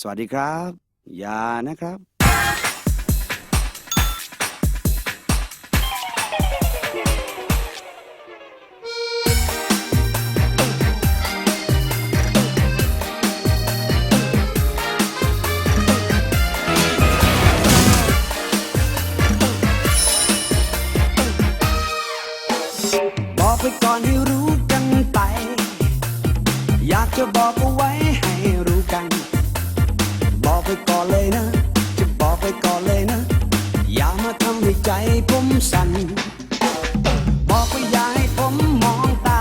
สวัสดีครับ อย่านะครับบอกไปก่อนให้รู้กันไป อยากจะบอกเอาไว้ให้รู้ ไปก่อนเลยนะ จะบอกไปก่อนเลยนะ อย่ามาทำให้ใจผมสั่น บอกว่าอย่าให้ผมมองตา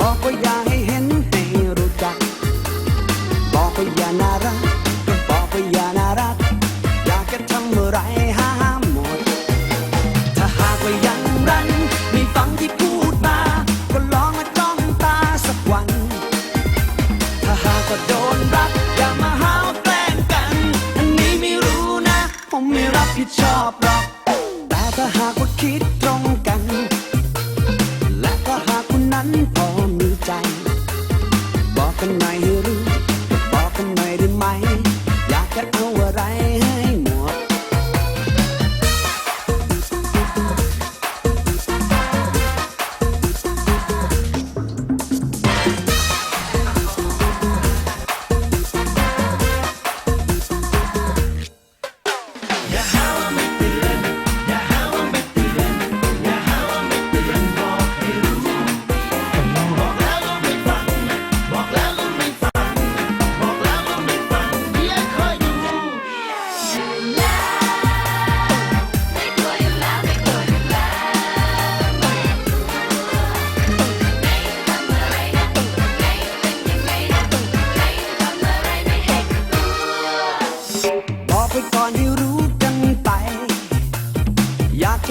บอกว่าอย่าให้เห็นให้รู้จัก บอกว่าอย่าน่ารักก็บอกว่าอย่าน่ารัก อยากจะทำอะไร นะผมไม่รับผิดชอบหรอกแต่ถ้าหากว่าคิด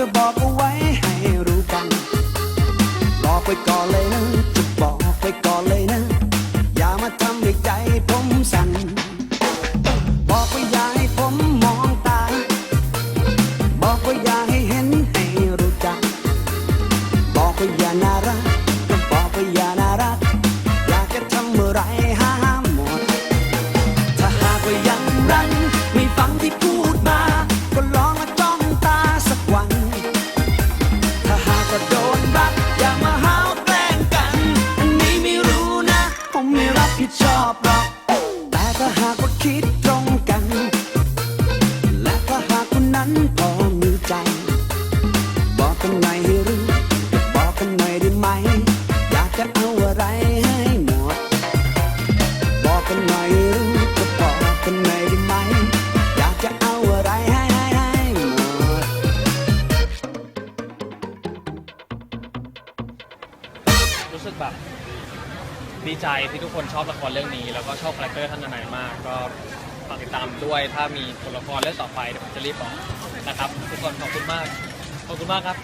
อบอกเอาไว้ให้รู้กัน บอกไปก่อนเลยนะ จะบอกไปก่อนเลยนะ อย่ามาทำให้ใจผมสั่น ผิดชอบหรอก แต่ถ้าหากว่าคิดตรงกัน และถ้าหากคุณนั้นพอมีใจ บอกกันหน่อยให้รู้ บอกกันหน่อยได้ไหม อยากจะเอาอะไรให้หมด บอกกันหน่อยรู้ก็บอกกันหน่อยได้ไหม อยากจะเอาอะไรให้ให้ให้หมด รู้สึกแบบ ดีใจที่ทุกคนชอบละครเรื่องนี้ แล้วก็ชอบคาแรคเตอร์ท่านนายมาก ก็ฝากติดตามด้วยถ้ามีตัวละครเรื่องต่อไปเดี๋ยวผมจะรีบบอกนะครับ ทุกคนขอบคุณมากขอบคุณมากครับ